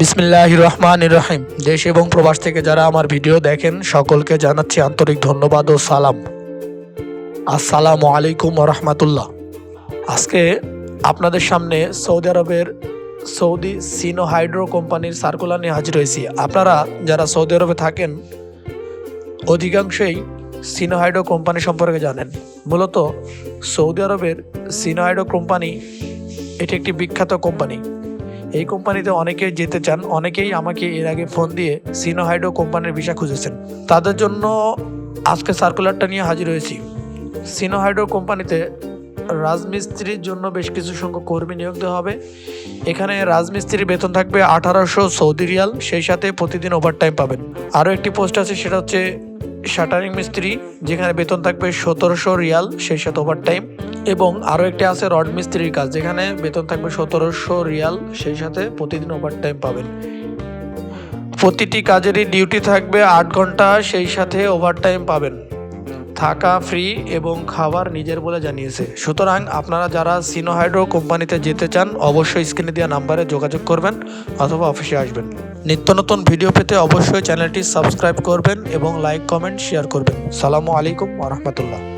বিসমিল্লাহ রহমান রহিম দেশ এবং প্রবাস থেকে যারা আমার ভিডিও দেখেন, সকলকে জানাচ্ছি আন্তরিক ধন্যবাদ ও সালাম। আসসালামু আলাইকুম রহমাতুল্লাহ। আজকে আপনাদের সামনে সৌদি আরবের সৌদি সিনো হাইড্রো কোম্পানির সার্কুলার নিয়ে হাজির হয়েছি। আপনারা যারা সৌদি আরবে থাকেন, অধিকাংশই সিনো হাইড্রো কোম্পানি সম্পর্কে জানেন। মূলত সৌদি আরবের সিনো হাইড্রো কোম্পানি এটি একটি বিখ্যাত কোম্পানি। এই কোম্পানিতে অনেকেই যেতে চান, অনেকেই আমাকে এর আগে ফোন দিয়ে সিনো হাইড্রো কোম্পানির ভিসা খুঁজেছেন। তাদের জন্য আজকে সার্কুলারটা নিয়ে হাজির হয়েছি। সিনো হাইড্রো কোম্পানিতে রাজমিস্ত্রির জন্য বেশ কিছু সংখ্যক কর্মী নিয়োগ দেওয়া হবে। এখানে রাজমিস্ত্রির বেতন থাকবে আঠারোশো সৌদি রিয়াল, সেই সাথে প্রতিদিন ওভারটাইম পাবেন। আরও একটি পোস্ট আছে, সেটা হচ্ছে শাটারিং মিস্ত্রি, যেখানে বেতন থাকবে সতেরোশো রিয়াল, সেই সাথে ওভারটাইম এবং আরও একটি আছে রড মিস্ত্রির কাজ, যেখানে বেতন থাকবে সতেরোশো রিয়াল, সেই সাথে প্রতিদিন ওভারটাইম পাবেন। প্রতিটি কাজেরই ডিউটি থাকবে আট ঘণ্টা, সেই সাথে ওভারটাইম পাবেন। থাকা ফ্রি এবং খাবার নিজের বলে জানিয়েছে। সুতরাং আপনারা যারা সিনোহাইড্রো কোম্পানিতে যেতে চান, অবশ্যই স্ক্রিনে দেওয়া নাম্বারে যোগাযোগ করবেন অথবা অফিসে আসবেন। নিত্য নতুন ভিডিও পেতে অবশ্যই চ্যানেলটি সাবস্ক্রাইব করবেন এবং লাইক কমেন্ট শেয়ার করবেন। সালামু আলাইকুম রহমতুল্লাহ।